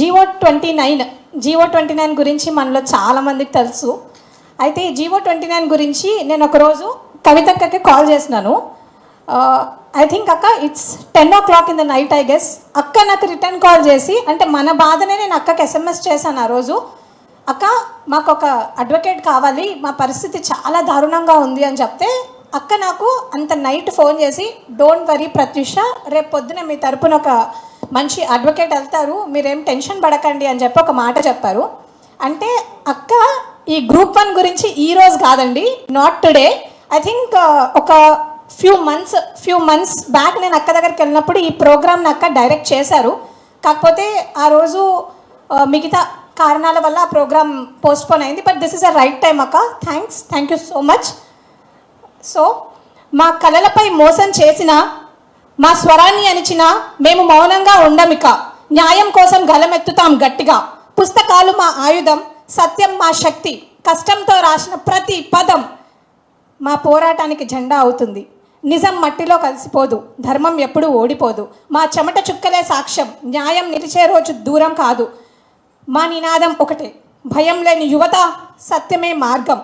GO twenty nine GO twenty nine గురించి మనలో చాలామందికి తెలుసు. అయితే ఈ జీవో ట్వంటీ నైన్ గురించి నేను ఒకరోజు కవితక్కకి కాల్ చేసినాను. ఐ థింక్ అక్క it's ten o'clock in the night I guess అక్క నాకు రిటర్న్ కాల్ చేసి అంటే మన బాధనే నేను అక్కకి ఎస్ఎంఎస్ చేశాను ఆ రోజు. అక్క మాకు ఒక అడ్వకేట్ కావాలి మా పరిస్థితి చాలా దారుణంగా ఉంది అని చెప్తే అక్క నాకు అంత నైట్ ఫోన్ చేసి డోంట్ వరీ ప్రత్యూష రేపు పొద్దున మీ తరపున ఒక మంచి అడ్వకేట్ వెళ్తారు మీరేం టెన్షన్ పడకండి అని చెప్పి ఒక మాట చెప్పారు. అంటే అక్క ఈ గ్రూప్ వన్ గురించి ఈ రోజు కాదండి నాట్ టుడే ఐ థింక్ ఒక few months few months back నేను అక్క దగ్గరికి వెళ్ళినప్పుడు ఈ ప్రోగ్రామ్ని అక్క డైరెక్ట్ చేశారు. కాకపోతే ఆ రోజు uh, మిగతా కారణాల వల్ల ఆ ప్రోగ్రామ్ పోస్ట్పోన్ అయింది. But this is a right time అక్క. Thanks thank you so much so మా కళలపై మోసం చేసిన మా స్వరాన్ని అణిచినా మేము మౌనంగా ఉండమిక. న్యాయం కోసం గలమెత్తుతాం గట్టిగా. పుస్తకాలు మా ఆయుధం సత్యం మా శక్తి. కష్టంతో రాసిన ప్రతి పదం మా పోరాటానికి జెండా అవుతుంది. నిజం మట్టిలో కలిసిపోదు ధర్మం ఎప్పుడూ ఓడిపోదు. మా చెమట చుక్కలే సాక్ష్యం న్యాయం నిలిచే రోజు దూరం కాదు. మా నినాదం ఒకటే భయం లేని యువత సత్యమే మార్గం.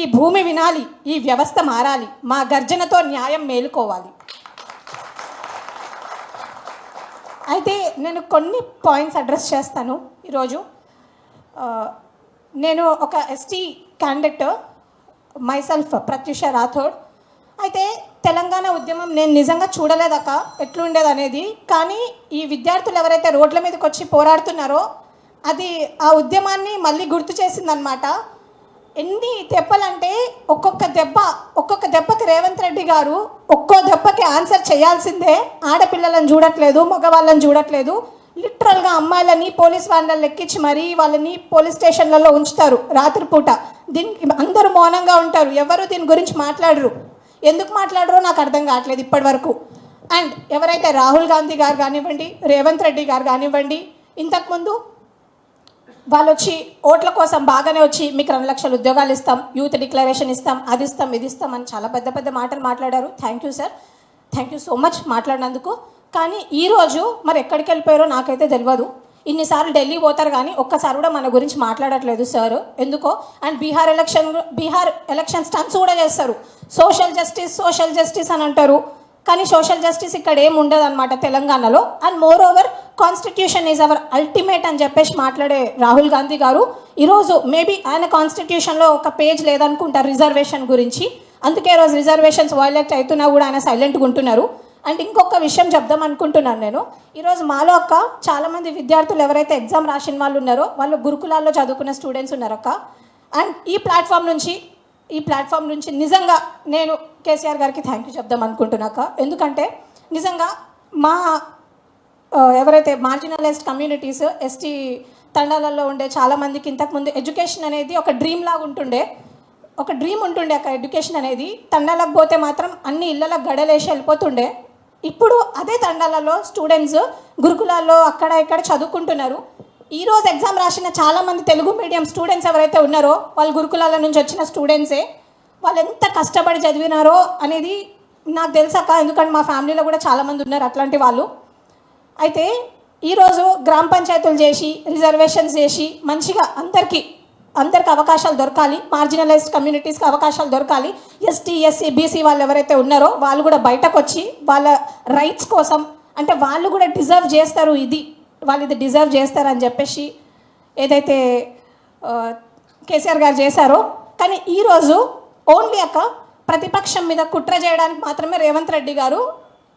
ఈ భూమి వినాలి ఈ వ్యవస్థ మారాలి. మా గర్జనతో న్యాయం మేలుకోవాలి. అయితే నేను కొన్ని పాయింట్స్ అడ్రస్ చేస్తాను ఈరోజు. నేను ఒక ST candidate myself Pratyusha Rathod. అయితే తెలంగాణ ఉద్యమం నేను నిజంగా చూడలేదక ఎట్లుండేది అనేది కానీ ఈ విద్యార్థులు ఎవరైతే రోడ్ల మీదకి వచ్చి పోరాడుతున్నారో అది ఆ ఉద్యమాన్ని మళ్ళీ గుర్తు చేసిందనమాట ఎన్ని దెబ్బలంటే ఒక్కొక్క దెబ్బ ఒక్కొక్క దెబ్బకి రేవంత్ రెడ్డి గారు ఒక్కో దెబ్బకి ఆన్సర్ చేయాల్సిందే. ఆడపిల్లలను చూడట్లేదు మగవాళ్ళని చూడట్లేదు. లిటరల్గా అమ్మాయిలని పోలీస్ వాళ్ళని లెక్కించి మరీ వాళ్ళని పోలీస్ స్టేషన్లలో ఉంచుతారు రాత్రిపూట దీనికి అందరూ మౌనంగా ఉంటారు. ఎవరు దీని గురించి మాట్లాడరు. ఎందుకు మాట్లాడరో నాకు అర్థం కావట్లేదు ఇప్పటి వరకు అండ్ ఎవరైతే రాహుల్ గాంధీ గారు కానివ్వండి రేవంత్ రెడ్డి గారు కానివ్వండి ఇంతకుముందు వాళ్ళు వచ్చి ఓట్ల కోసం బాగానే వచ్చి మీకు రెండు లక్షల ఉద్యోగాలు ఇస్తాం యూత్ డిక్లరేషన్ ఇస్తాం అది ఇస్తాం ఇది ఇస్తాం అని చాలా పెద్ద పెద్ద మాటలు మాట్లాడారు. Thank you sir thank you so much మాట్లాడినందుకు. కానీ ఈరోజు మరి ఎక్కడికి వెళ్ళిపోయారో నాకైతే తెలియదు ఇన్నిసార్లు ఢిల్లీ పోతారు కానీ ఒక్కసారి కూడా మన గురించి మాట్లాడట్లేదు సార్ ఎందుకో? And Bihar election Bihar election stunts కూడా చేస్తారు. సోషల్ జస్టిస్ సోషల్ జస్టిస్ అని అంటారు. కానీ సోషల్ జస్టిస్ ఇక్కడ ఏం ఉండదు అనమాట తెలంగాణలో. And moreover constitution is our ultimate అని చెప్పేసి మాట్లాడే రాహుల్ గాంధీ గారు. ఈరోజు మేబీ ఆయన కాన్స్టిట్యూషన్లో ఒక పేజ్ లేదనుకుంటారు రిజర్వేషన్ గురించి. అందుకే రోజు రిజర్వేషన్స్ వైలెట్ అవుతున్నా కూడా ఆయన సైలెంట్గా ఉంటున్నారు. అండ్ ఇంకొక విషయం చెప్దాం అనుకుంటున్నాను నేను. ఈరోజు మాలో అక్క చాలామంది విద్యార్థులు ఎవరైతే ఎగ్జామ్ రాసిన వాళ్ళు ఉన్నారో వాళ్ళు గురుకులాల్లో చదువుకున్న స్టూడెంట్స్ ఉన్నారు అక్క అండ్ ఈ ప్లాట్ఫామ్ నుంచి ఈ ప్లాట్ఫామ్ నుంచి నిజంగా నేను కేసీఆర్ గారికి థ్యాంక్ యూ చెప్దాం అనుకుంటున్నాక. ఎందుకంటే నిజంగా మా ఎవరైతే మార్జినలైజ్డ్ కమ్యూనిటీస్ ఎస్టీ తండాలలో ఉండే చాలామందికి ఇంతకుముందు ఎడ్యుకేషన్ అనేది ఒక డ్రీమ్ లాగా ఉంటుండే. ఒక డ్రీమ్ ఉంటుండే అక్కడ ఎడ్యుకేషన్ అనేది. తండాలకు పోతే మాత్రం అన్ని ఇళ్ళలకు గడలేసి వెళ్ళిపోతుండే. ఇప్పుడు అదే తండాలలో స్టూడెంట్స్ గురుకులాల్లో అక్కడ ఇక్కడ చదువుకుంటున్నారు. ఈరోజు ఎగ్జామ్ రాసిన చాలామంది తెలుగు మీడియం స్టూడెంట్స్ ఎవరైతే ఉన్నారో వాళ్ళు గురుకులాల నుంచి వచ్చిన స్టూడెంట్సే వాళ్ళు ఎంత కష్టపడి చదివినారో అనేది నాకు తెలుసాక ఎందుకంటే మా ఫ్యామిలీలో కూడా చాలామంది ఉన్నారు అట్లాంటి వాళ్ళు. అయితే ఈరోజు గ్రామ పంచాయతీలు చేసి రిజర్వేషన్స్ చేసి మంచిగా అందరికీ అందరికి అవకాశాలు దొరకాలి. మార్జినలైజ్డ్ కమ్యూనిటీస్కి అవకాశాలు దొరకాలి. ఎస్టీ ఎస్సీ బీసీ వాళ్ళు ఎవరైతే ఉన్నారో వాళ్ళు కూడా బయటకు వచ్చి వాళ్ళ రైట్స్ కోసం అంటే వాళ్ళు కూడా డిజర్వ్ చేస్తారు ఇది. వాళ్ళు ఇది డిజర్వ్ చేస్తారని చెప్పేసి ఏదైతే కేసీఆర్ గారు చేశారో. కానీ ఈరోజు ఓన్లీ అక్క ప్రతిపక్షం మీద కుట్ర చేయడానికి మాత్రమే రేవంత్ రెడ్డి గారు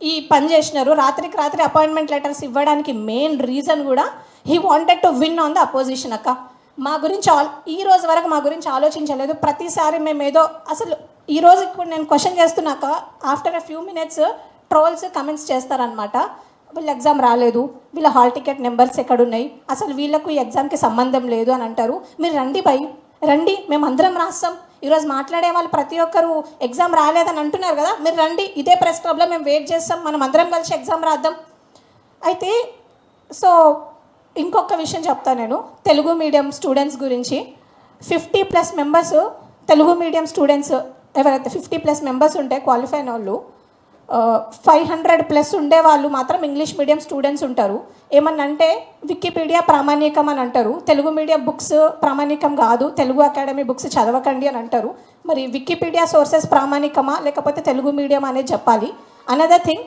ఈ పని చేసినారు. రాత్రికి రాత్రి అపాయింట్మెంట్ లెటర్స్ ఇవ్వడానికి మెయిన్ రీజన్ కూడా he wanted to win on the opposition అక్క. మా గురించి ఆల్ ఈ రోజు వరకు మా గురించి ఆలోచించలేదు. ప్రతిసారి మేము ఏదో అసలు ఈ రోజు ఇప్పుడు నేను question చేస్తున్నాక after a few minutes trolls comments చేస్తారనమాట వీళ్ళ ఎగ్జామ్ రాలేదు వీళ్ళ హాల్ టికెట్ నెంబర్స్ ఎక్కడున్నాయి అసలు వీళ్ళకు ఈ ఎగ్జామ్కి సంబంధం లేదు అని అంటారు. మీరు రండి బై రండి మేము అందరం రాస్తాం. ఈరోజు మాట్లాడే వాళ్ళు ప్రతి ఒక్కరు ఎగ్జామ్ రాలేదని అంటున్నారు కదా మీరు రండి ఇదే ప్రెస్ క్లబ్లో మేము వెయిట్ చేస్తాం మనం అందరం కలిసి ఎగ్జామ్ రాద్దాం. అయితే సో ఇంకొక విషయం చెప్తాను నేను. తెలుగు మీడియం స్టూడెంట్స్ గురించి. Fifty plus members Telugu medium students ఎవరైతే ఫిఫ్టీ ప్లస్ మెంబర్స్ ఉంటే క్వాలిఫై అయిన వాళ్ళు ఫైవ్ హండ్రెడ్ ప్లస్ ఉండే వాళ్ళు మాత్రం ఇంగ్లీష్ మీడియం స్టూడెంట్స్ ఉంటారు. ఏమన్నంటే వికీపీడియా ప్రామాణికం అని అంటారు. తెలుగు మీడియం బుక్స్ ప్రామాణికం కాదు. తెలుగు అకాడమీ బుక్స్ చదవకండి అని అంటారు. మరి వికీపీడియా సోర్సెస్ ప్రామాణికమా? లేకపోతే తెలుగు మీడియం అనేది చెప్పాలి. అనదర్ థింగ్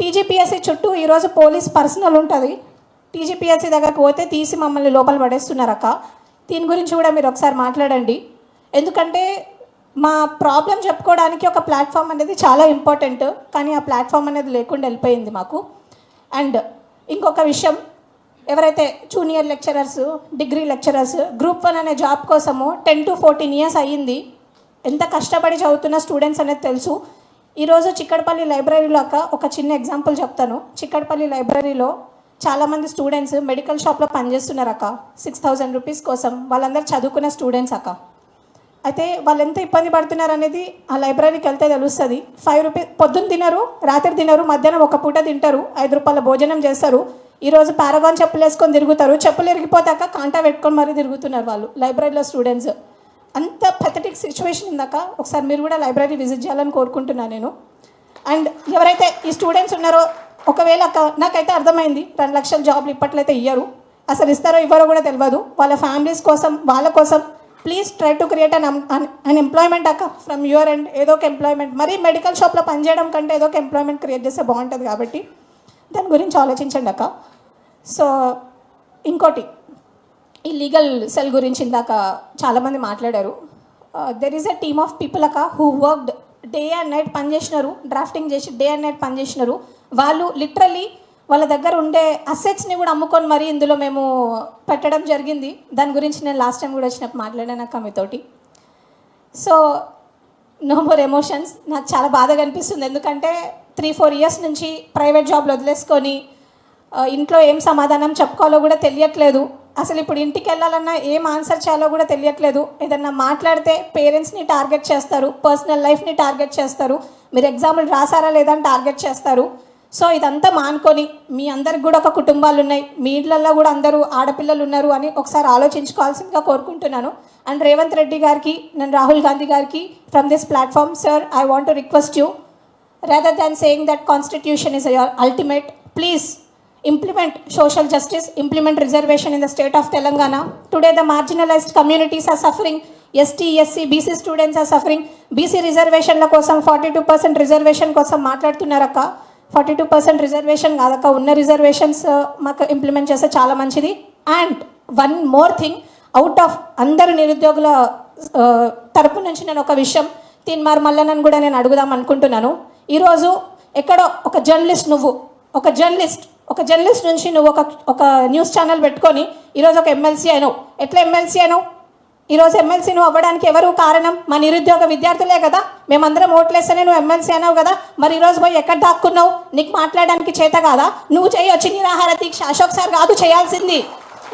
టీజీపీఎస్సీ చుట్టూ ఈరోజు పోలీస్ పర్సనల్ ఉంటుంది. టీజీపీఎస్సీ దగ్గరకు పోతే తీసి మమ్మల్ని లోపల పడేస్తున్నారక్క దీని గురించి కూడా మీరు ఒకసారి మాట్లాడండి. ఎందుకంటే మా ప్రాబ్లం చెప్పుకోవడానికి ఒక ప్లాట్ఫామ్ అనేది చాలా ఇంపార్టెంట్ కానీ ఆ ప్లాట్ఫామ్ అనేది లేకుండా వెళ్ళిపోయింది మాకు. అండ్ ఇంకొక విషయం ఎవరైతే junior lecturers degree lecturers group one అనే జాబ్ కోసము టెన్ టు ఫోర్టీన్ ఇయర్స్ అయ్యింది. ఎంత కష్టపడి చదువుతున్న స్టూడెంట్స్ అనేది తెలుసు. ఈరోజు చిక్కడపల్లి లైబ్రరీలో అక్క ఒక చిన్న ఎగ్జాంపుల్ చెప్తాను. చిక్కడపల్లి లైబ్రరీలో చాలామంది స్టూడెంట్స్ మెడికల్ షాప్లో పనిచేస్తున్నారు అక్క. సిక్స్ థౌజండ్ రూపీస్ కోసం. వాళ్ళందరూ చదువుకున్న స్టూడెంట్స్ అక్క. అయితే వాళ్ళు ఎంత ఇబ్బంది పడుతున్నారు అనేది ఆ లైబ్రరీకి వెళ్తే తెలుస్తుంది. ఫైవ్ రూపీస్ పొద్దున్న తినరు రాత్రి తినరు మధ్యాహ్నం ఒక పూట తింటారు ఐదు రూపాయల భోజనం చేస్తారు. ఈరోజు పారగాన్ చెప్పులు వేసుకొని తిరుగుతారు చెప్పులు ఇరిగిపోతాక కాంటా పెట్టుకొని మరీ తిరుగుతున్నారు వాళ్ళు లైబ్రరీలో స్టూడెంట్స్. అంత పెథటిక్ సిచ్యువేషన్ ఉందాక ఒకసారి మీరు కూడా లైబ్రరీ విజిట్ చేయాలని కోరుకుంటున్నాను నేను. అండ్ ఎవరైతే ఈ స్టూడెంట్స్ ఉన్నారో ఒకవేళ అక్క- నాకైతే అర్థమైంది రెండు లక్షల జాబ్లు ఇప్పట్లయితే ఇయ్యరు. అసలు ఇస్తారో ఇవ్వరో కూడా తెలియదు వాళ్ళ ఫ్యామిలీస్ కోసం వాళ్ళ కోసం please try to create un unemployment అక్క ఫ్రమ్ యువర్ అండ్ ఏదో ఒక ఎంప్లాయ్మెంట్ మరీ మెడికల్ షాప్లో పనిచేయడం కంటే ఏదో ఒక ఎంప్లాయ్మెంట్ క్రియేట్ చేస్తే బాగుంటుంది కాబట్టి దాని గురించి ఆలోచించండి అక్క. సో ఇంకోటి ఈ లీగల్ సెల్ గురించి ఇందాక చాలామంది మాట్లాడారు. There is a team of people అక్క who worked day and night పనిచేసినారు డ్రాఫ్టింగ్ చేసి డే అండ్ నైట్ పనిచేసినారు. వాళ్ళు లిటరలీ వాళ్ళ దగ్గర ఉండే అసెట్స్ని కూడా అమ్ముకొని మరీ ఇందులో మేము పెట్టడం జరిగింది. దాని గురించి నేను లాస్ట్ టైం కూడా వచ్చినప్పుడు మాట్లాడాను అక్క మీతోటి. సో నో మోర్ ఎమోషన్స్ నాకు చాలా బాధగా అనిపిస్తుంది. ఎందుకంటే త్రీ ఫోర్ ఇయర్స్ నుంచి ప్రైవేట్ జాబ్లు వదిలేసుకొని ఇంట్లో ఏం సమాధానం చెప్పుకోవాలో కూడా తెలియట్లేదు. అసలు ఇప్పుడు ఇంటికి వెళ్ళాలన్నా ఏం ఆన్సర్ చేయాలో కూడా తెలియట్లేదు. ఏదన్నా మాట్లాడితే పేరెంట్స్ని టార్గెట్ చేస్తారు. పర్సనల్ లైఫ్ని టార్గెట్ చేస్తారు. మీరు ఎగ్జామ్లు రాసారా లేదని టార్గెట్ చేస్తారు. సో ఇదంతా మానుకొని మీ అందరికి కూడా ఒక కుటుంబాలు ఉన్నాయి. మీ ఇళ్ళల్లో కూడా అందరూ ఆడపిల్లలు ఉన్నారు అని ఒకసారి ఆలోచించుకోవాల్సిందిగా కోరుకుంటున్నాను. అండ్ రేవంత్ రెడ్డి గారికి నేను రాహుల్ గాంధీ గారికి from this platform sir I want to request you rather than saying that constitution is your ultimate please implement social justice implement reservation in the state of Telangana today the marginalized communities are suffering ST SC BC students are suffering BC రిజర్వేషన్ల కోసం forty two percent reservation కోసం మాట్లాడుతున్నారక్క forty two percent reservation కాదక్క. ఉన్న reservations uh, మాకు implement చేస్తే చాలా మంచిది. And one more thing out of అందరు నిరుద్యోగుల uh, తరపు నుంచి నేను ఒక విషయం తీన్మార్ మల్లనని కూడా నేను అడుగుదాం అనుకుంటున్నాను. ఈరోజు ఎక్కడో ఒక జర్నలిస్ట్ నువ్వు ఒక జర్నలిస్ట్ ఒక జర్నలిస్ట్ నుంచి నువ్వు ఒక ఒక న్యూస్ ఛానల్ పెట్టుకొని ఈరోజు ఒక ఎమ్మెల్సీ అయినావు. ఎట్లా ఎమ్మెల్సీ అయినావు? ఈరోజు ఎమ్మెల్సీ నువ్వు అవ్వడానికి ఎవరు కారణం? మా నిరుద్యోగ విద్యార్థులే కదా? మేమందరం ఓట్లేస్తేనే నువ్వు ఎమ్మెల్సీ అన్నావు కదా? మరి ఈరోజు పోయి ఎక్కడ దాక్కున్నావు? నీకు మాట్లాడడానికి చేత కాదా? నువ్వు చేయొచ్చు నిరాహార దీక్ష. అశోక్ సార్ కాదు చేయాల్సింది.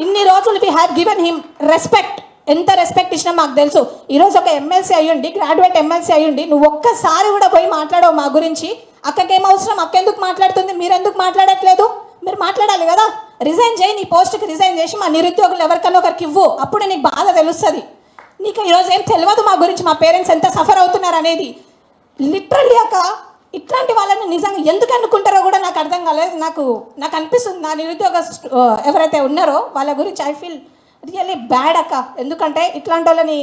ఇన్ని రోజులు we have given him respect ఎంత రెస్పెక్ట్ ఇచ్చినా మాకు తెలుసు. ఈరోజు ఒక ఎమ్మెల్సీ అయ్యుండి గ్రాడ్యుయేట్ ఎమ్మెల్సీ అయ్యుండి నువ్వు ఒక్కసారి కూడా పోయి మాట్లాడవు మా గురించి. అక్కకేం అవసరం? అక్క ఎందుకు మాట్లాడుతుంది? మీరెందుకు మాట్లాడట్లేదు? మీరు మాట్లాడాలి కదా? రిజైన్ చేయి నీ పోస్ట్కి రిజైన్ చేసి మా నిరుద్యోగులు ఎవరికన్నా ఒకరికి ఇవ్వు. అప్పుడు నీకు బాధ తెలుస్తుంది. నీకు ఈరోజు ఏం తెలియదు మా గురించి మా పేరెంట్స్ ఎంత సఫర్ అవుతున్నారు అనేది. లిటరల్లీ అక్క ఇట్లాంటి వాళ్ళని నిజంగా ఎందుకు అనుకుంటారో కూడా నాకు అర్థం కాలేదు. నాకు నాకు అనిపిస్తుంది నా నిరుద్యోగ ఎవరైతే ఉన్నారో వాళ్ళ గురించి ఐ ఫీల్ రియల్లీ బ్యాడ్ అక్క. ఎందుకంటే ఇట్లాంటి వాళ్ళని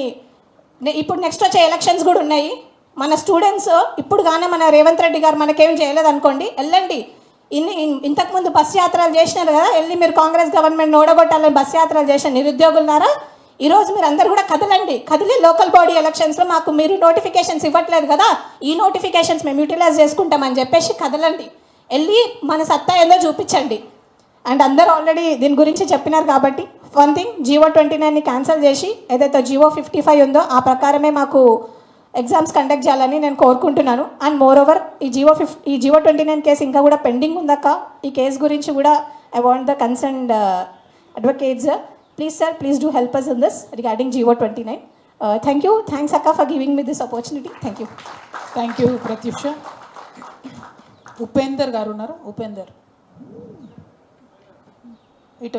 ఇప్పుడు నెక్స్ట్ వచ్చే ఎలక్షన్స్ కూడా ఉన్నాయి. మన స్టూడెంట్స్ ఇప్పుడు కానీ మన రేవంత్ రెడ్డి గారు మనకేం చేయలేదు అనుకోండి వెళ్ళండి. ఇన్ని ఇంతకుముందు బస్ యాత్రలు చేసినారు కదా వెళ్ళి మీరు కాంగ్రెస్ గవర్నమెంట్ ఓడగొట్టాలని బస్ యాత్రలు చేసిన నిరుద్యోగులున్నారా? ఈరోజు మీరు అందరు కూడా కదలండి. కదిలి లోకల్ బాడీ ఎలక్షన్స్లో మాకు మీరు నోటిఫికేషన్స్ ఇవ్వట్లేదు కదా ఈ నోటిఫికేషన్స్ మేము యూటిలైజ్ చేసుకుంటామని చెప్పేసి కదలండి. వెళ్ళి మన సత్తా ఏందో చూపించండి. అండ్ అందరూ ఆల్రెడీ దీని గురించి చెప్పినారు కాబట్టి వన్ థింగ్ జివో ట్వంటీ నైన్ని క్యాన్సిల్ చేసి ఏదైతే జివో ఫిఫ్టీ ఫైవ్ ఉందో ఆ ప్రకారమే మాకు ఎగ్జామ్స్ కండక్ట్ చేయాలని నేను కోరుకుంటున్నాను. అండ్ మోర్ ఓవర్ ఈ జీవో ఫిఫ్ ఈ జీవో ట్వంటీ నైన్ కేసు ఇంకా కూడా పెండింగ్ ఉందక్క. ఈ కేసు గురించి కూడా I want the concerned advocates please sir please do help us in this regarding GO twenty nine thank you thanks అక్క for giving me this opportunity thank you thank you Pratyusha Upender గారు ఉన్నారు? ఉపేందర్ ఇటు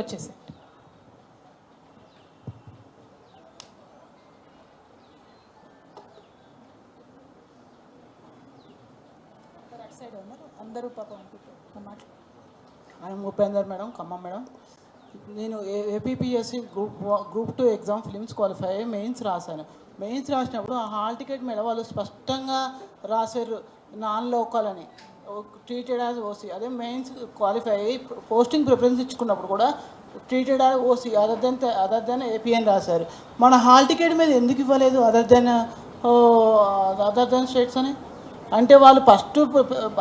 వచ్చేసి Upender madam Khammam madam. నేను ఏ group group two exam prelims qualify అయ్యి mains రాశాను. Mains రాసినప్పుడు ఆ హాల్ టికెట్ మీద వాళ్ళు స్పష్టంగా రాశారు నాన్ లోకల్ అని. ట్రీటెడ్ యాజ్ ఓసీ అదే మెయిన్స్ క్వాలిఫై అయ్యి పోస్టింగ్ ప్రిఫరెన్స్ ఇచ్చుకున్నప్పుడు కూడా treated as OC other than other than APN రాశారు. మన హాల్ టికెట్ మీద ఎందుకు ఇవ్వలేదు other than other than states అని? అంటే వాళ్ళు ఫస్ట్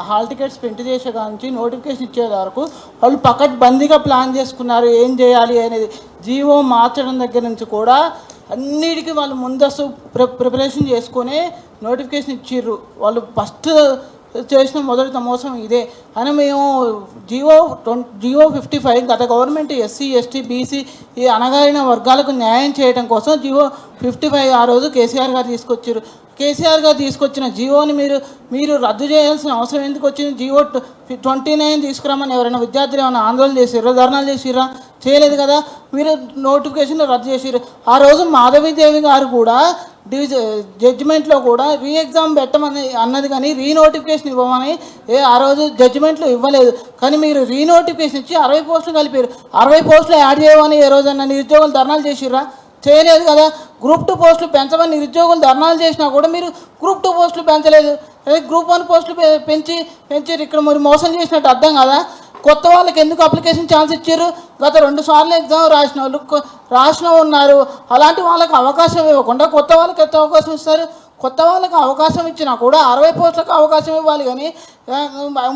హాల్ టికెట్స్ ప్రింట్ చేసే నుంచి నోటిఫికేషన్ ఇచ్చే వరకు వాళ్ళు పకడ్బందీగా ప్లాన్ చేసుకున్నారు ఏం చేయాలి అనేది. జీవో మార్చడం దగ్గర నుంచి కూడా అన్నిటికీ వాళ్ళు ముందస్తు ప్రి ప్రిపరేషన్ చేసుకొని నోటిఫికేషన్ ఇచ్చిర్రు. వాళ్ళు ఫస్ట్ చేసిన మొదటి మోసం ఇదే. అని మేము GO twenty GO fifty five గత గవర్నమెంట్ ఎస్సీ ఎస్టీ బీసీ ఈ అనగారిన వర్గాలకు న్యాయం చేయడం కోసం జియో ఫిఫ్టీ ఫైవ్ ఆ రోజు కేసీఆర్ గారు తీసుకొచ్చారు కేసీఆర్ గారు తీసుకొచ్చిన జియోని మీరు మీరు రద్దు చేయాల్సిన అవసరం ఎందుకు వచ్చింది? జియో ట్వంటీ నైన్ తీసుకురామని ఎవరైనా విద్యార్థులు ఏమైనా ఆందోళన చేసిర్రా? ధర్నాలు చేసిర్రా? చేయలేదు కదా? మీరు నోటిఫికేషన్ రద్దు చేసిర్రు. ఆ రోజు మాధవీదేవి గారు కూడా డివిజ జడ్జిమెంట్లో కూడా రీ ఎగ్జామ్ పెట్టమని అన్నది కానీ రీ నోటిఫికేషన్ ఇవ్వమని ఏ ఆ రోజు జడ్జిమెంట్లో ఇవ్వలేదు. కానీ మీరు రీనోటిఫికేషన్ ఇచ్చి అరవై పోస్టులు కలిపారు అరవై పోస్టులు యాడ్ చేయమని ఏ రోజన్నా నిరుద్యోగులు ధర్నాలు చేసిర్రా? చేయలేదు కదా? గ్రూప్ టూ పోస్టులు పెంచమని నిరుద్యోగులు ధర్నాలు చేసినా కూడా మీరు గ్రూప్ టూ పోస్టులు పెంచలేదు. అదే గ్రూప్ వన్ పోస్టులు పెంచి పెంచి ఇక్కడ మరి మోసం చేసినట్టు అర్థం కదా? కొత్త వాళ్ళకి ఎందుకు అప్లికేషన్ ఛాన్స్ ఇచ్చారు? గత రెండు సార్లు ఎగ్జామ్ రాసిన వాళ్ళు రాసిన ఉన్నారు. అలాంటి వాళ్ళకి అవకాశం ఇవ్వకుండా కొత్త వాళ్ళకి ఎంత అవకాశం ఇస్తారు? కొత్త వాళ్ళకి అవకాశం ఇచ్చినా కూడా అరవై పోస్టులకు అవకాశం ఇవ్వాలి కానీ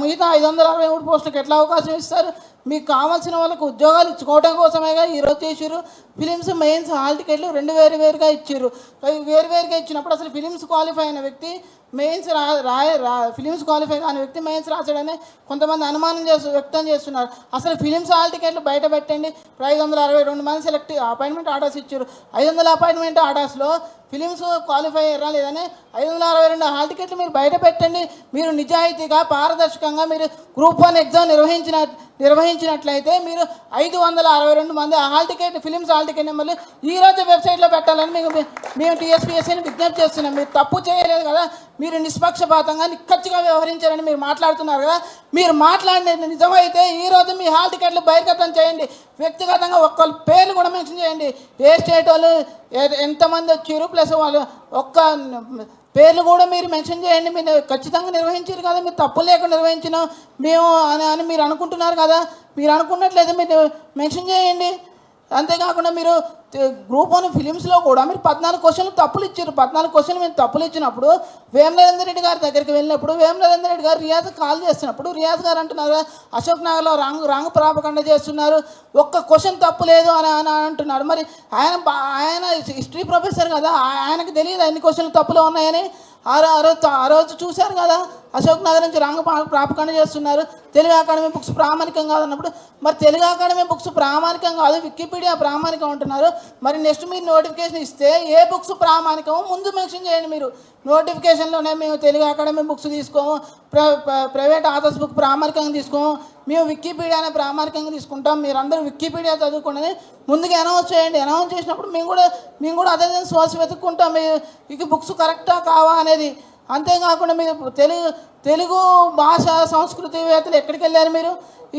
మిగతా ఐదు వందల అరవై మూడు పోస్టులకు ఎట్లా అవకాశం ఇస్తారు? మీకు కావాల్సిన వాళ్ళకు ఉద్యోగాలు ఇచ్చుకోవడం కోసమేగా ఈరోజు చేసారు ఫిలిమ్స్ మెయిన్స్ హాల్ టికెట్లు రెండు వేరు వేరుగా ఇచ్చిర్రు అవి వేరు వేరుగా ఇచ్చినప్పుడు అసలు ఫిలిమ్స్ క్వాలిఫై అయిన వ్యక్తి మెయిన్స్ రా రాయ రా ఫిలిమ్స్ క్వాలిఫై కాని వ్యక్తి మెయిన్స్ రాసాడని కొంతమంది అనుమానం చేస్తూ వ్యక్తం చేస్తున్నారు. అసలు ఫిలిమ్స్ హాల్ టికెట్లు బయట పెట్టండి. ఐదు వందల అరవై రెండు మంది సెలెక్ట్ అపాయింట్మెంట్ ఆర్డర్స్ ఇచ్చారు. ఐదు వందల అపాయింట్మెంట్ ఆర్డర్స్లో ఫిలిమ్స్ క్వాలిఫై అయ్యారా లేదని ఐదు వందల అరవై రెండు హాల్ టికెట్లు మీరు బయట పెట్టండి. మీరు నిజాయితీగా పారదర్శకంగా మీరు గ్రూప్ వన్ ఎగ్జామ్ నిర్వహించిన నిర్వహించినట్లయితే మీరు ఐదు వందల అరవై రెండు మంది hall ticket prelims hall ticket నెంబర్లు ఈ రోజు వెబ్సైట్లో పెట్టాలని మీకు మేము టీఎస్పీఎస్సీని విజ్ఞప్తి చేస్తున్నాం. మీరు తప్పు చేయలేదు కదా మీరు నిష్పక్షపాతంగా నిక్కచ్చిగా వ్యవహరించారని మీరు మాట్లాడుతున్నారు కదా మీరు మాట్లాడిన నిజమైతే ఈ రోజు మీ హాల్ టికెట్లు బహిర్గతం చేయండి. వ్యక్తిగతంగా ఒక్కళ్ళ పేర్లు కూడా మెన్షన్ చేయండి. ఏ స్టేట్ వాళ్ళు ఎంతమంది వచ్చారు ప్లస్ వాళ్ళు ఒక్క పేర్లు కూడా మీరు మెన్షన్ చేయండి. మీరు ఖచ్చితంగా నిర్వహించారు కదా మీరు తప్పు లేకుండా నిర్వహించిన మేము అని అని మీరు అనుకుంటున్నారు కదా మీరు అనుకున్నట్లయితే మీరు మెన్షన్ చేయండి. అంతేకాకుండా మీరు గ్రూప్ వన్ ఫిలిమ్స్లో కూడా మీరు పద్నాలుగు క్వశ్చన్లు తప్పులు ఇచ్చారు. పద్నాలుగు క్వశ్చన్లు మీరు తప్పులు ఇచ్చినప్పుడు వేమనరేంద్ర రెడ్డి గారి దగ్గరికి వెళ్ళినప్పుడు వేమనరేంద్ర రెడ్డి గారు రియాజ్ కాల్ చేస్తున్నప్పుడు రియాజ్ గారు అంటున్నారు అశోక్ నగర్లో రాంగ్ రాంగ్ ప్రాపకండ చేస్తున్నారు. ఒక్క క్వశ్చన్ తప్పు లేదు అని అని అంటున్నాడు. మరి ఆయన ఆయన హిస్టరీ ప్రొఫెసర్ కదా ఆ- ఆయనకు తెలియదు ఎన్ని క్వశ్చన్లు తప్పులు ఉన్నాయని? ఆ రోజు ఆ రోజు చూశారు కదా అశోక్ నగర్ నుంచి రంగ ప్రా- ప్రాపకండ చేస్తున్నారు. తెలుగు అకాడమీ బుక్స్ ప్రామాణికం కాదన్నప్పుడు మరి తెలుగు అకాడమీ బుక్స్ ప్రామాణికం కాదు వికీపీడియా ప్రామాణికం అంటున్నారు. మరి నెక్స్ట్ మీరు నోటిఫికేషన్ ఇస్తే ఏ బుక్స్ ప్రామాణికమో ముందు మెన్షన్ చేయండి మీరు. నోటిఫికేషన్లోనే మేము తెలుగు అకాడమీ బుక్స్ తీసుకోము ప్ర ప్రైవేట్ ఆథర్స్ బుక్ ప్రామాణికంగా తీసుకోము మేము వికీపీడియానే ప్రామాణికంగా తీసుకుంటాం మీరందరూ వికీపీడియా చదువుకోండి ముందుగా అనౌన్స్ చేయండి. అనౌన్స్ చేసినప్పుడు మేము కూడా మేము కూడా అదే సోర్స్ వెతుక్కుంటాం. మీ ఇక బుక్స్ కరెక్టా కావా అనేది. అంతేకాకుండా మీరు తెలుగు తెలుగు భాష సంస్కృతివేత్తలు ఎక్కడికి వెళ్ళారు మీరు?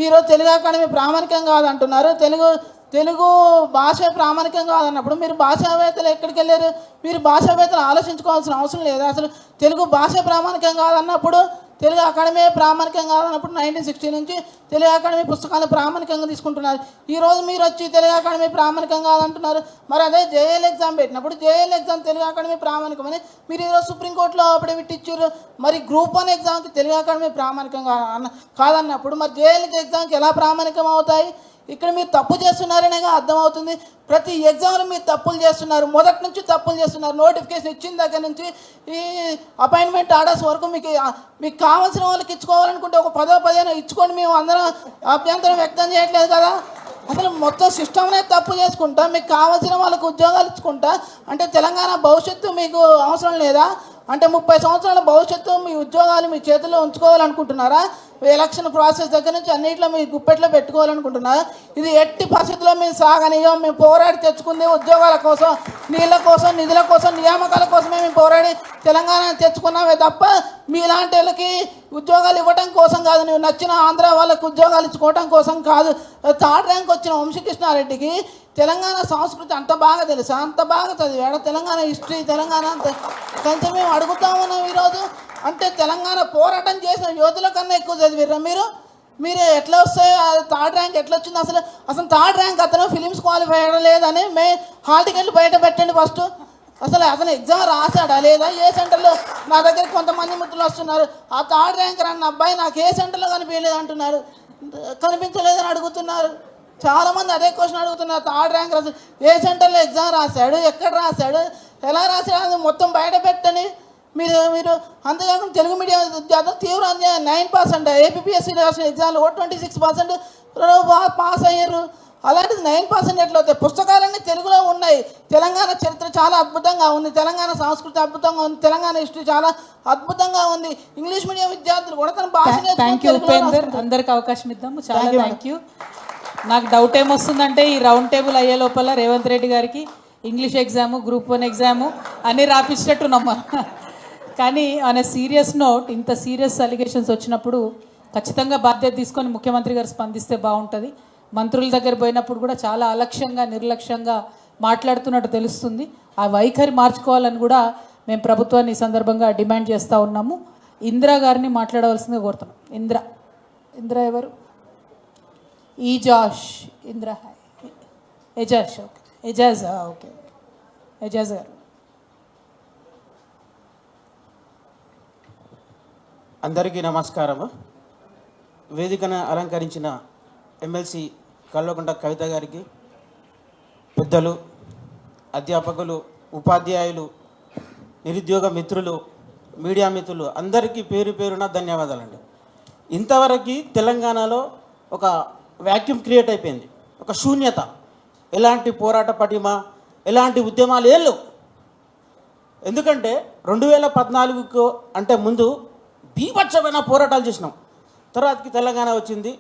ఈరోజు తెలుగు అకాడమీ ప్రామాణికం కాదంటున్నారు. తెలుగు తెలుగు భాష ప్రామాణికం కాదన్నప్పుడు మీరు భాషావేత్తలు ఎక్కడికి వెళ్ళారు? మీరు భాషావేత్తలు ఆలోచించుకోవాల్సిన అవసరం లేదు? అసలు తెలుగు భాష ప్రామాణికం కాదన్నప్పుడు తెలుగు అకాడమీ ప్రామాణికం కాదన్నప్పుడు నైన్టీన్ సిక్స్టీ నుంచి తెలుగు అకాడమీ పుస్తకాలు ప్రామాణికంగా తీసుకుంటున్నారు. ఈరోజు మీరు వచ్చి తెలుగు అకాడమీ ప్రామాణికం కాదంటున్నారు. మరి అదే జేఎల్ ఎగ్జామ్ పెట్టినప్పుడు జేఎల్ ఎగ్జామ్ తెలుగు అకాడమీ ప్రామాణికమని మీరు ఈరోజు సుప్రీంకోర్టులో అప్పుడు ఇచ్చారు మరి గ్రూప్ వన్ ఎగ్జామ్కి తెలుగు అకాడమీ ప్రామాణికం కాదన్నప్పుడు మరి జేఎల్ ఎగ్జామ్కి ఎలా ప్రామాణికం అవుతాయి? ఇక్కడ మీరు తప్పు చేస్తున్నారనే అర్థమవుతుంది. ప్రతి ఎగ్జామ్లో మీరు తప్పులు చేస్తున్నారు. మొదటి నుంచి తప్పులు చేస్తున్నారు. నోటిఫికేషన్ ఇచ్చిన దగ్గర నుంచి ఈ అపాయింట్మెంట్ ఆర్డర్స్ వరకు మీకు మీకు కావాల్సిన వాళ్ళకి ఇచ్చుకోవాలనుకుంటే ఒక పదో పదిహేను ఇచ్చుకొని మేము అందరం అభ్యంతరం వ్యక్తం చేయట్లేదు కదా. అసలు మొత్తం సిస్టమ్నే తప్పు చేసుకుంటా మీకు కావాల్సిన వాళ్ళకి ఉద్యోగాలు ఇచ్చుకుంటా. అంటే తెలంగాణ భవిష్యత్తు మీకు అవసరం లేదా? అంటే ముప్పై సంవత్సరాల భవిష్యత్తు మీ ఉద్యోగాలు మీ చేతిలో ఉంచుకోవాలనుకుంటున్నారా? ఎలక్షన్ ప్రాసెస్ దగ్గర నుంచి అన్నింటిలో మీ గుప్పెట్లో పెట్టుకోవాలనుకుంటున్నా. ఇది ఎట్టి పరిస్థితుల్లో మేము సాగనీయం మేము పోరాడి తెచ్చుకుంది ఉద్యోగాల కోసం నీళ్ళ కోసం నిధుల కోసం నియామకాల కోసమే మేము పోరాడి తెలంగాణ తెచ్చుకున్నామే తప్ప మీలాంటి వాళ్ళకి ఉద్యోగాలు ఇవ్వడం కోసం కాదు నువ్వు నచ్చిన ఆంధ్ర వాళ్ళకి ఉద్యోగాలు ఇచ్చుకోవడం కోసం కాదు. థర్డ్ ర్యాంక్ వచ్చిన వంశకృష్ణారెడ్డికి తెలంగాణ సంస్కృతి అంత బాగా తెలుసు? అంత బాగా చదివాడు. తెలంగాణ హిస్టరీ తెలంగాణ అంత కొంచెం మేము అడుగుతా ఉన్నాం ఈరోజు. అంటే తెలంగాణ పోరాటం చేసిన యోధుల కన్నా ఎక్కువ చదివిరా మీరు? మీరు ఎట్లా వస్తాయో థర్డ్ ర్యాంక్ ఎట్లా వచ్చింది అసలు అసలు థర్డ్ ర్యాంక్ అతను ఫిలిమ్స్ క్వాలిఫై అయ్యడం లేదని మే హాల్ టికెట్లు బయట పెట్టండి ఫస్ట్. అసలు అతను ఎగ్జామ్ రాశాడా లేదా? ఏ సెంటర్లో? నా దగ్గర కొంతమంది మిత్రులు వస్తున్నారు. ఆ థర్డ్ ర్యాంక్ అన్న అబ్బాయి నాకు ఏ సెంటర్లో కనిపించలేదు అంటున్నారు. కనిపించలేదని అడుగుతున్నారు. చాలామంది అదే క్వశ్చన్ అడుగుతున్నారు. థర్డ్ ర్యాంక్ రాశాడు ఏ సెంటర్లో ఎగ్జామ్ రాశాడు? ఎక్కడ రాశాడు? ఎలా రాశాడు? అది మొత్తం బయట పెట్టండి. మీరు మీరు అంతేకాకుండా తెలుగు మీడియం విద్యార్థులు తీవ్ర నైన్ పర్సెంట్ ఏపీఎస్సీ రాసిన ఎగ్జామ్లో ట్వంటీ సిక్స్ పర్సెంట్ పాస్ అయ్యారు. అలాంటిది నైన్ పర్సెంట్ ఎట్లా అవుతాయి? పుస్తకాలన్నీ తెలుగులో ఉన్నాయి. తెలంగాణ చరిత్ర చాలా అద్భుతంగా ఉంది. తెలంగాణ సంస్కృతి అద్భుతంగా ఉంది. తెలంగాణ హిస్టరీ చాలా అద్భుతంగా ఉంది. ఇంగ్లీష్ మీడియం విద్యార్థులు కూడా తన భాష థ్యాంక్ యూ ఉపేందర్. అందరికి అవకాశం ఇద్దాము. చాలా థ్యాంక్ యూ నాకు డౌట్ ఏమొస్తుందంటే ఈ రౌండ్ టేబుల్ అయ్యే లోపల రేవంత్ రెడ్డి గారికి English exam group one exam అన్నీ రాపించినట్టు నమ్మ కానీ ఆన్ సీరియస్ నోట్ ఇంత సీరియస్ అలిగేషన్స్ వచ్చినప్పుడు ఖచ్చితంగా బాధ్యత తీసుకొని ముఖ్యమంత్రి గారు స్పందిస్తే బాగుంటుంది. మంత్రుల దగ్గర పోయినప్పుడు కూడా చాలా అలక్ష్యంగా నిర్లక్ష్యంగా మాట్లాడుతున్నట్టు తెలుస్తుంది. ఆ వైఖరి మార్చుకోవాలని కూడా మేము ప్రభుత్వాన్ని ఈ సందర్భంగా డిమాండ్ చేస్తూ ఉన్నాము. ఇందిరా గారిని మాట్లాడవలసిందిగా కోరుతున్నాం. ఇంద్ర ఇంద్ర ఎవరు? ఈ Josh Indra hi Ejaz okay Ejaz okay Ejaz గారు? అందరికీ నమస్కారము. వేదికను అలంకరించిన ఎమ్మెల్సీ కల్వకుంట కవిత గారికి పెద్దలు అధ్యాపకులు ఉపాధ్యాయులు నిరుద్యోగ మిత్రులు మీడియా మిత్రులు అందరికీ పేరు పేరున ధన్యవాదాలండి. ఇంతవరకు తెలంగాణలో ఒక వ్యాక్యూమ్ క్రియేట్ అయిపోయింది. ఒక శూన్యత. ఎలాంటి పోరాట పటిమ ఎలాంటి ఉద్యమాలు ఏం లేవు. ఎందుకంటే రెండు వేల పద్నాలుగుకు అంటే ముందు బీభత్సమైన పోరాటాలు చేసినాం. తర్వాతకి తెలంగాణ వచ్చింది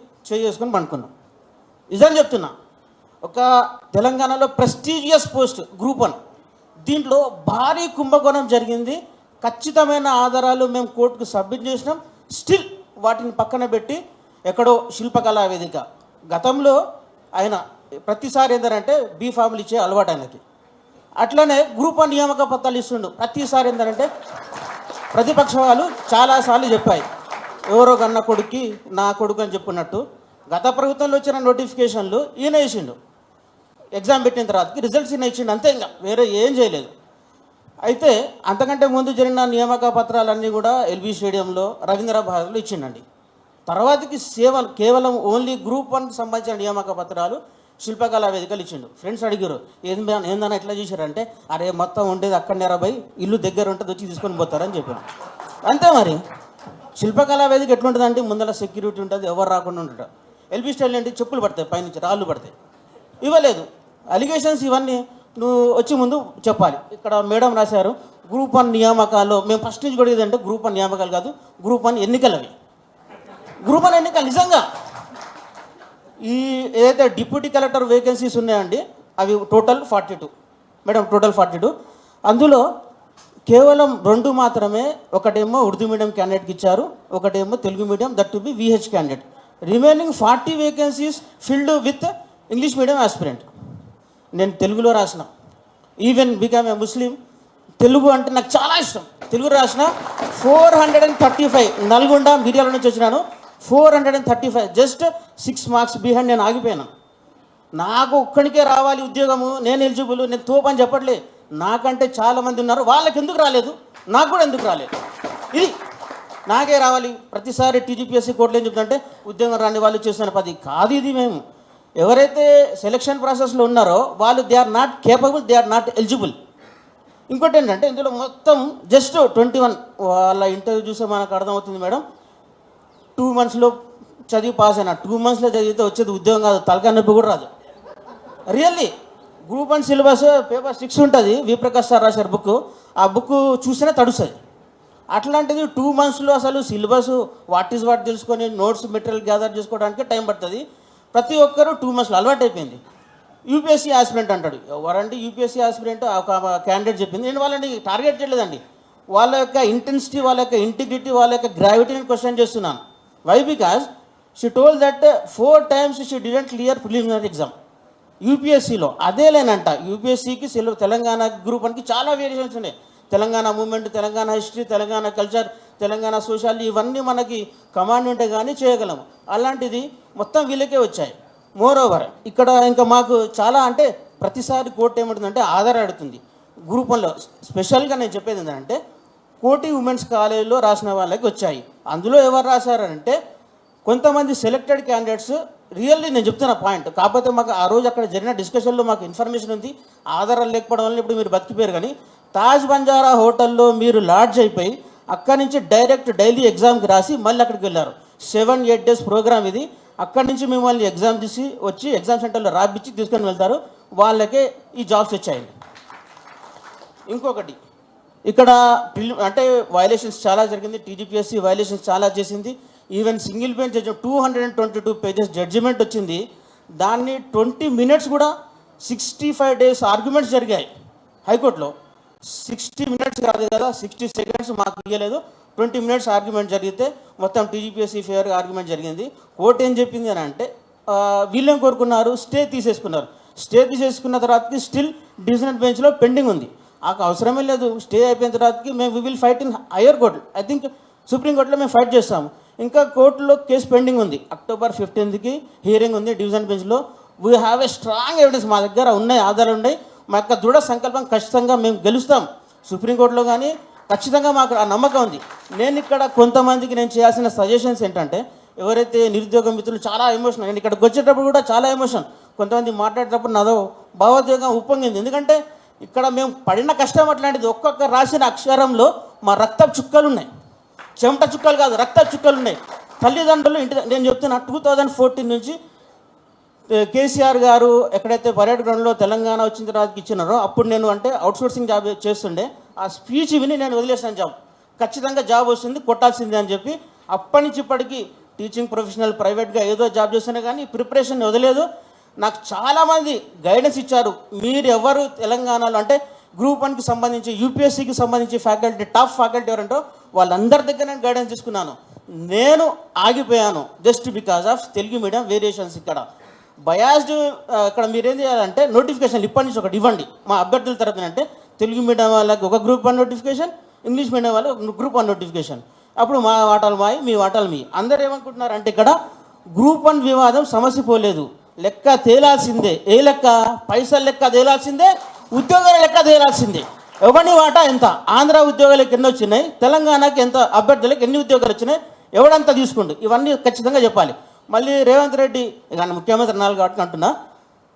చేసుకొని పండుకున్నాం. నిజం చెప్తున్నా ఒక తెలంగాణలో ప్రెస్టీజియస్ పోస్ట్ గ్రూప్ వన్. దీంట్లో భారీ కుంభకోణం జరిగింది. ఖచ్చితమైన ఆధారాలు మేము కోర్టుకు సబ్మిట్ చేసినాం. స్టిల్ వాటిని పక్కన పెట్టి ఎక్కడో శిల్పకళా వేదిక. గతంలో ఆయన ప్రతిసారి ఏంటంటే బీ ఫామ్లు ఇచ్చే అలవాటు ఆయనకి. అట్లనే గ్రూప్ వన్ నియామక పత్రాలు ఇస్తుండు. ప్రతిసారి ఏంటంటే ప్రతిపక్ష వాళ్ళు చాలాసార్లు చెప్పాయి. ఎవరో కన్న కొడుక్కి నా కొడుకు అని చెప్పినట్టు గత ప్రభుత్వంలో వచ్చిన నోటిఫికేషన్లు ఈయన వేసిండు ఎగ్జామ్ పెట్టిన తర్వాతకి రిజల్ట్స్ ఈయన ఇచ్చిండు. అంతే ఇంకా వేరే ఏం చేయలేదు. అయితే అంతకంటే ముందు జరిగిన నియామక పత్రాలన్నీ కూడా ఎల్బీ స్టేడియంలో రవీంద్ర భారత్లో ఇచ్చిండండి. తర్వాతకి సేవలు కేవలం ఓన్లీ గ్రూప్ వన్కి సంబంధించిన నియామక పత్రాలు శిల్పకళా వేదికలు ఇచ్చిండు. ఫ్రెండ్స్ అడిగారు ఏంది ఏందన్నా ఎట్లా చూశారంటే అరే మొత్తం ఉండేది అక్కడ రాబాయి ఇల్లు దగ్గర ఉంటుంది వచ్చి తీసుకొని పోతారని చెప్పాను అంతే మరి. శిల్పకళా వేదిక ఎట్లుంటుంది ముందర సెక్యూరిటీ ఉంటుంది ఎవరు రాకుండా ఉంటాడు. ఎల్బీ స్టైల్ అంటే చెప్పులు పడతాయి పైనుంచి రాళ్ళు పడతాయి. ఇవ్వలేదు. అలిగేషన్స్ ఇవన్నీ నువ్వు వచ్చే ముందు చెప్పాలి. ఇక్కడ మేడం రాశారు గ్రూప్ వన్ నియామకాలు మేము ఫస్ట్ నుంచి కూడా ఏదంటే గ్రూప్ వన్ నియామకాలు కాదు గ్రూప్ వన్ ఎన్నికలవి. గ్రూప్ వన్ ఎన్నికలు నిజంగా. ఈ ఏదైతే డిప్యూటీ కలెక్టర్ వేకెన్సీస్ ఉన్నాయండి అవి total forty two. Madam total forty two. అందులో కేవలం రెండు మాత్రమే ఒకటేమో ఉర్దూ మీడియం క్యాండిడేట్కి ఇచ్చారు ఒకటేమో Telugu medium that to be V H candidate remaining forty vacancies filled with English medium aspirant నేను తెలుగులో రాసిన. Even B Com a Muslim Telugu అంటే నాకు చాలా ఇష్టం. తెలుగు రాసిన four hundred and thirty five Nalgonda మీడియాల నుంచి వచ్చినాను. Four hundred and thirty five just six marks behind నేను ఆగిపోయాను. నాకు ఒక్కడికే రావాలి ఉద్యోగము నేను ఎలిజిబుల్ నేను తోపని చెప్పట్లే. నాకంటే చాలామంది ఉన్నారు. వాళ్ళకి ఎందుకు రాలేదు? నాకు కూడా ఎందుకు రాలేదు? ఇది నాకే రావాలి. ప్రతిసారి టీజీపీఎస్సీ కోర్టులు ఏం చెప్తుందంటే ఉద్యోగం రాని వాళ్ళు చేస్తున్న పది కాదు ఇది మేము. ఎవరైతే సెలక్షన్ ప్రాసెస్లో ఉన్నారో వాళ్ళు they are not capable they are not eligible ఇంకోటి ఏంటంటే ఇందులో మొత్తం జస్ట్ ట్వంటీ వన్ వాళ్ళ ఇంటర్వ్యూ చూస్తే మనకు అర్థమవుతుంది మేడం. టూ మంత్స్లో చదివి పాస్ అయినా టూ మంత్స్లో చదివితే వచ్చేది ఉద్యోగం కాదు తలకాయ నొప్పి కూడా రాదు. Really group one syllabus paper six ఉంటుంది. విప్రకాష్ సార్ రాశారు బుక్. ఆ బుక్ చూస్తేనే తడుస్తుంది. అట్లాంటిది టూ మంత్స్లో అసలు సిలబస్ వాట్ ఈస్ వాట్ తెలుసుకొని నోట్స్ మెటీరియల్ గ్యాదర్ చేసుకోవడానికి టైం పడుతుంది. ప్రతి ఒక్కరూ టూ మంత్స్లో అలవాటు అయిపోయింది. యూపీఎస్సీ ఆస్పిరెంట్ అంటాడు. ఎవరంటే యూపీఎస్సీ ఆస్పిరెంట్ ఒక క్యాండిడేట్ చెప్పింది. నేను వాళ్ళని టార్గెట్ చేయలేదండి వాళ్ళ యొక్క ఇంటెన్సిటీ వాళ్ళ యొక్క ఇంటిగ్రిటీ వాళ్ళ యొక్క గ్రావిటీని క్వశ్చన్ చేస్తున్నాను. Why because she told that four times she didn't clear preliminary exam యూపీఎస్సీలో అదేలేనంట యూపీఎస్సీకి సెలవు తెలంగాణ గ్రూప్ అని చాలా వేరియేషన్స్ ఉన్నాయి. Telangana movement Telangana history Telangana culture Telangana sociology ఇవన్నీ మనకి కమాండ్ ఉంటే కానీ చేయగలము. అలాంటిది మొత్తం వీళ్ళకే వచ్చాయి. మోర్ ఓవర్ ఇక్కడ ఇంకా మాకు చాలా అంటే ప్రతిసారి కోర్టు ఏమంటుందంటే ఆధార్ అడుగుతుంది గ్రూప్ వన్లో స్పెషల్గా నేను చెప్పేది ఏంటంటే కోటి ఉమెన్స్ కాలేజీలో రాసిన వాళ్ళకి వచ్చాయి. అందులో ఎవరు రాశారంటే కొంతమంది సెలెక్టెడ్ క్యాండిడేట్స్ రియల్లీ నేను చెప్తున్న పాయింట్ కాకపోతే మాకు ఆ రోజు అక్కడ జరిగిన డిస్కషన్లో మాకు ఇన్ఫర్మేషన్ ఉంది. ఆధారాలు లేకపోవడం వల్ల ఇప్పుడు మీరు బతికిపోయారు కానీ తాజ్ బంజారా హోటల్లో మీరు లాడ్జ్ అయిపోయి అక్కడి నుంచి డైరెక్ట్ డైలీ ఎగ్జామ్కి రాసి మళ్ళీ అక్కడికి వెళ్ళారు. సెవెన్ ఎయిట్ డేస్ ప్రోగ్రామ్ ఇది. అక్కడి నుంచి మిమ్మల్ని ఎగ్జామ్ తీసి వచ్చి ఎగ్జామ్ సెంటర్లో రాపిచ్చి తీసుకొని వెళ్తారు. వాళ్ళకే ఈ జాబ్స్ వచ్చాయండి ఇంకొకటి ఇక్కడ ప్రిలి అంటే వైలేషన్స్ చాలా జరిగింది. టీజీపీఎస్సీ వైలేషన్స్ చాలా చేసింది. Even single bench judge two hundred and twenty two pages judgement వచ్చింది. దాన్ని ట్వంటీ మినిట్స్ కూడా సిక్స్టీ ఫైవ్ డేస్ ఆర్గ్యుమెంట్స్ జరిగాయి హైకోర్టులో. సిక్స్టీ మినిట్స్ కాదు కదా సిక్స్టీ సెకండ్స్ మాకు ఇవ్వలేదు ట్వంటీ మినిట్స్ ఆర్గ్యుమెంట్ జరిగితే మొత్తం టీజీపీఎస్సీ ఫేవర్ ఆర్గ్యుమెంట్ జరిగింది. కోర్టు ఏం చెప్పింది అని అంటే వీళ్ళేం కోరుకున్నారు? స్టే తీసేసుకున్నారు. స్టే తీసేసుకున్న తర్వాతకి స్టిల్ డివిజనల్ బెంచ్లో పెండింగ్ ఉంది. నాకు అవసరమే లేదు. స్టే అయిపోయిన తర్వాతకి మేము we will fight in higher court I think సుప్రీంకోర్టులో మేము ఫైట్ చేస్తాము. ఇంకా కోర్టులో కేసు పెండింగ్ ఉంది. అక్టోబర్ ఫిఫ్టీన్త్కి హియరింగ్ ఉంది డివిజన్ బెంచ్లో we have a strong evidence మా దగ్గర ఉన్నాయి ఆధారాలు ఉన్నాయి. మా యొక్క దృఢ సంకల్పం ఖచ్చితంగా మేము గెలుస్తాం. సుప్రీంకోర్టులో కానీ ఖచ్చితంగా మాకు ఆ నమ్మకం ఉంది. నేను ఇక్కడ కొంతమందికి నేను చేయాల్సిన సజెషన్స్ ఏంటంటే ఎవరైతే నిరుద్యోగ మిత్రులు చాలా ఎమోషన్ నేను ఇక్కడికి వచ్చేటప్పుడు కూడా చాలా ఎమోషన్ కొంతమంది మాట్లాడేటప్పుడు నాదో భావోద్వేగం ఉప్పొంగింది. ఎందుకంటే ఇక్కడ మేము పడిన కష్టం అట్లాంటిది. ఒక్కొక్క రాసిన అక్షరంలో మా రక్త చుక్కలు ఉన్నాయి చెమట చుక్కలు కాదు రక్త చుక్కలు ఉన్నాయి తల్లిదండ్రులు ఇంటి నేను చెప్తున్నా టూ థౌజండ్ ఫోర్టీన్ నుంచి కేసీఆర్ గారు ఎక్కడైతే పర్యాటక గ్రౌండ్లో తెలంగాణ వచ్చిన తర్వాత ఇచ్చినారో అప్పుడు నేను అంటే అవుట్సోర్సింగ్ జాబ్ చేస్తుండే. ఆ స్పీచ్ విని నేను వదిలేసాను జాబ్. ఖచ్చితంగా జాబ్ వస్తుంది కొట్టాల్సిందే అని చెప్పి అప్పటి నుంచి ఇప్పటికీ టీచింగ్ ప్రొఫెషనల్ ప్రైవేట్గా ఏదో జాబ్ చేస్తున్నా కానీ ప్రిపరేషన్ వదిలేదు. నాకు చాలామంది గైడెన్స్ ఇచ్చారు. మీరు ఎవరు తెలంగాణలో అంటే గ్రూప్ వన్కి సంబంధించి యూపీఎస్సీకి సంబంధించి ఫ్యాకల్టీ టాప్ ఫ్యాకల్టీ ఎవరంటో వాళ్ళందరి దగ్గర నేను గైడెన్స్ తీసుకున్నాను. నేను ఆగిపోయాను just because of Telugu medium variations ఇక్కడ. బయాస్డ్ ఇక్కడ మీరేం చేయాలంటే నోటిఫికేషన్ ఇప్పటి నుంచి ఒకటి ఇవ్వండి. మా అభ్యర్థుల తరపున అంటే తెలుగు మీడియం వాళ్ళకి ఒక group one notification English medium వాళ్ళకి ఒక గ్రూప్ వన్ నోటిఫికేషన్ అప్పుడు మా వాటాలు మాయి మీ వాటాలు మీ. అందరు ఏమనుకుంటున్నారు అంటే ఇక్కడ గ్రూప్ వన్ వివాదం సమస్య పోలేదు. లెక్క తేలాల్సిందే. ఏ లెక్క? పైసల లెక్క తేలాల్సిందే ఉద్యోగాల లెక్క తేలాల్సిందే. ఎవరిని వాటా ఎంత? ఆంధ్ర ఉద్యోగాలకు ఎన్ని వచ్చినాయి? తెలంగాణకి ఎంత? అభ్యర్థులకు ఎన్ని ఉద్యోగాలు వచ్చినాయి? ఎవడంతా తీసుకుండు? ఇవన్నీ ఖచ్చితంగా చెప్పాలి. మళ్ళీ రేవంత్ రెడ్డి ఇక ముఖ్యమంత్రి నాలుగు కాబట్టి అంటున్నా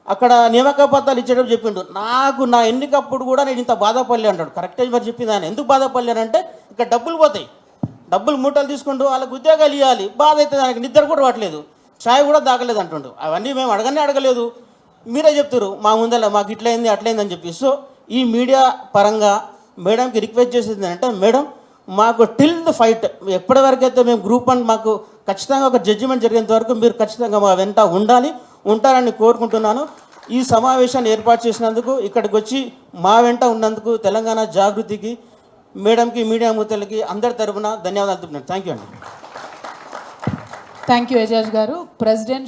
అక్కడ నియామక పత్రాలు ఇచ్చేటప్పుడు చెప్పిండు నాకు నా ఎన్నికప్పుడు కూడా నేను ఇంత బాధపడలే అంటాడు. కరెక్టే మరి చెప్పింది ఆయన. ఎందుకు బాధపడలేనంటే ఇక్కడ డబ్బులు పోతాయి. డబ్బులు మూటలు తీసుకుంటూ వాళ్ళకి ఉద్యోగాలు ఇవ్వాలి బాధ అయితే దానికి నిద్ర కూడా రావట్లేదు ఛాయ్ కూడా దాకలేదు అంటుండు. అవన్నీ మేము అడగనే అడగలేదు. మీరే చెప్తారు మా ముందర మాకు ఇట్లయింది అట్లయింది అని చెప్పి. సో ఈ మీడియా పరంగా మేడంకి రిక్వెస్ట్ చేసేది అంటే మేడం మాకు టిల్ ద ఫైట్ ఎప్పటి వరకు అయితే మేము గ్రూప్ అండ్ మాకు ఖచ్చితంగా ఒక జడ్జిమెంట్ జరిగేంత వరకు మీరు ఖచ్చితంగా మా వెంట ఉండాలి ఉంటారని కోరుకుంటున్నాను. ఈ సమావేశాన్ని ఏర్పాటు చేసినందుకు ఇక్కడికి వచ్చి మా వెంట ఉన్నందుకు తెలంగాణ జాగృతికి మేడంకి మీడియా మూతలకి అందరి తరపున ధన్యవాదాలు చెప్తున్నాను థ్యాంక్ యూ అండి. థ్యాంక్ యూ యజాజ్ గారు ప్రెసిడెంట్